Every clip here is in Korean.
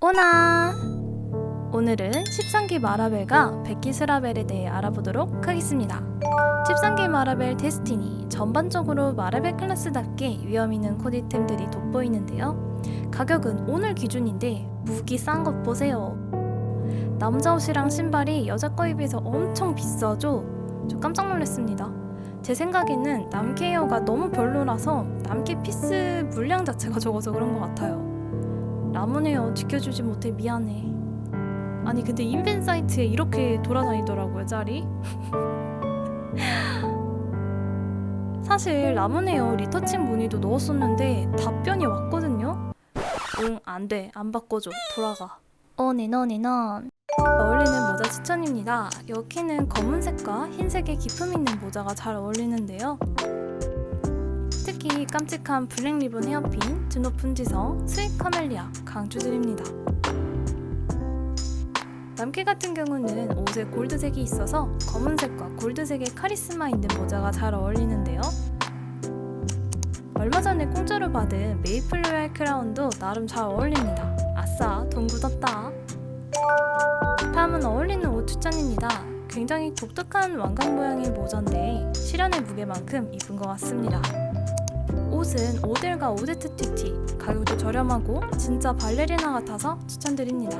오나! 오늘은 13기 마라벨과 100기 스라벨에 대해 알아보도록 하겠습니다. 13기 마라벨 데스티니 전반적으로 마라벨 클래스답게 위험 있는 코디템들이 돋보이는데요. 가격은 오늘 기준인데 무기 싼 것 보세요. 남자 옷이랑 신발이 여자 거에 비해서 엄청 비싸죠? 저 깜짝 놀랐습니다. 제 생각에는 남캐어가 너무 별로라서 남캐 피스 물량 자체가 적어서 그런 것 같아요. 라문에요 지켜주지 못해 미안해. 아니 근데 인벤 사이트에 이렇게 돌아다니더라고요 짤이. 사실 라문에요 리터칭 문의도 넣었었는데 답변이 왔거든요. 응 안돼 안 바꿔줘 돌아가. 어네 너네 넌 어울리는 모자 추천입니다. 여기는 검은색과 흰색의 기품 있는 모자가 잘 어울리는데요. 특히 깜찍한 블랙 리본 헤어핀, 드높은 지성, 스윗 카멜리아 강추드립니다. 남캐 같은 경우는 옷에 골드색이 있어서 검은색과 골드색의 카리스마 있는 모자가 잘 어울리는데요. 얼마 전에 공짜로 받은 메이플 로얄 크라운도 나름 잘 어울립니다. 아싸, 돈 굳었다. 다음은 어울리는 옷 추천입니다. 굉장히 독특한 왕관 모양의 모자인데 실현의 무게만큼 이쁜 것 같습니다. 옷은 오델과 오데트 티티 가격도 저렴하고 진짜 발레리나 같아서 추천드립니다.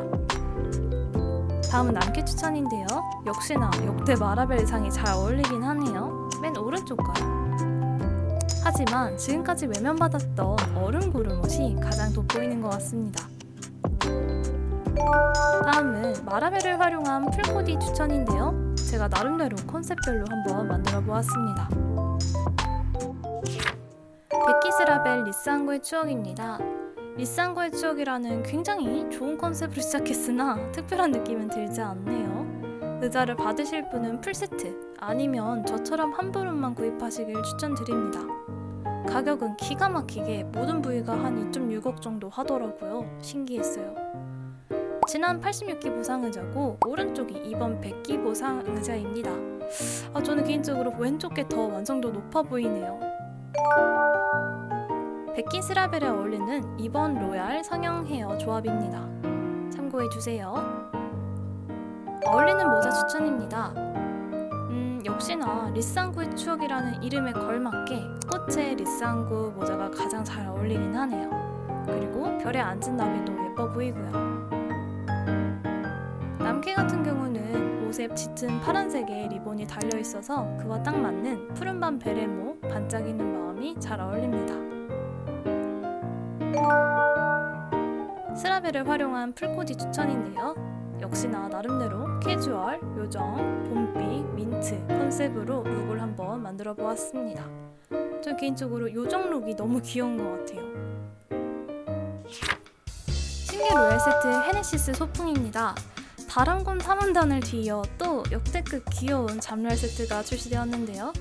다음은 남캐 추천인데요. 역시나 역대 마라벨 상이 잘 어울리긴 하네요. 맨 오른쪽 거요. 하지만 지금까지 외면받았던 얼음 고른 옷이 가장 돋보이는 것 같습니다. 다음은 마라벨을 활용한 풀코디 추천인데요. 제가 나름대로 컨셉별로 한번 만들어 보았습니다. 베키스라벨 리쌍고의 추억입니다. 리쌍고의 추억이라는 굉장히 좋은 컨셉으로 시작했으나 특별한 느낌은 들지 않네요. 의자를 받으실 분은 풀세트 아니면 저처럼 한 부분만 구입하시길 추천드립니다. 가격은 기가 막히게 모든 부위가 한 2.6억 정도 하더라고요. 신기했어요. 지난 86기 보상 의자고 오른쪽이 이번 100기 보상 의자입니다. 아, 저는 개인적으로 왼쪽 게 더 완성도 높아 보이네요. 백기 스라벨에 어울리는 이번 로얄 성형 헤어 조합입니다. 참고해 주세요. 어울리는 모자 추천입니다. 음, 역시나 리쌍구의 추억이라는 이름에 걸맞게 꽃의 리쌍구 모자가 가장 잘 어울리긴 하네요. 그리고 별에 앉은 나비도 예뻐 보이고요. 남캐 같은 경우는 옷에 짙은 파란색의 리본이 달려 있어서 그와 딱 맞는 푸른 밤 베레모 반짝이는 마음이 잘 어울립니다. 스라벨을 활용한 풀코디 추천인데요. 역시나 나름대로 캐주얼, 요정, 봄비, 민트 컨셉으로 룩을 한번 만들어 보았습니다. 저 개인적으로 요정 룩이 너무 귀여운 것 같아요. 신규 로얄 세트 헤네시스 소풍입니다. 다람곤 탐험단을 뒤이어 또 역대급 귀여운 잠로얄 세트가 출시되었는데요.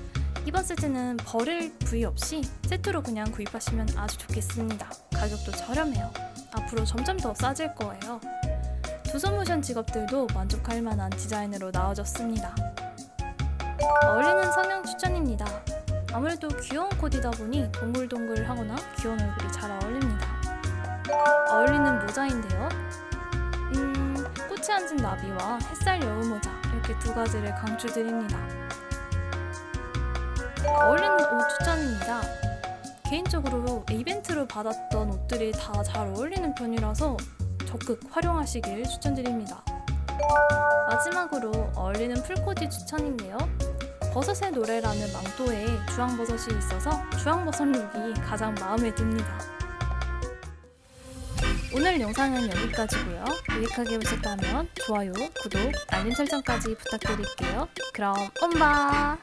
이번 세트는 버릴 부위 없이 세트로 그냥 구입하시면 아주 좋겠습니다. 가격도 저렴해요. 앞으로 점점 더 싸질 거예요. 두소모션 직업들도 만족할 만한 디자인으로 나와졌습니다. 어울리는 성형 추천입니다. 아무래도 귀여운 코디다 보니 동글동글하거나 귀여운 얼굴이 잘 어울립니다. 어울리는 모자인데요. 음, 꽃이 앉은 나비와 햇살 여우 모자 이렇게 두 가지를 강추드립니다. 어울리는 옷 추천입니다. 개인적으로 이벤트로 받았던 옷들이 다 잘 어울리는 편이라서 적극 활용하시길 추천드립니다. 마지막으로 어울리는 풀코디 추천인데요. 버섯의 노래라는 망토에 주황버섯이 있어서 주황버섯 룩이 가장 마음에 듭니다. 오늘 영상은 여기까지고요. 유익하게 보셨다면 좋아요, 구독, 알림 설정까지 부탁드릴게요. 그럼 엄바!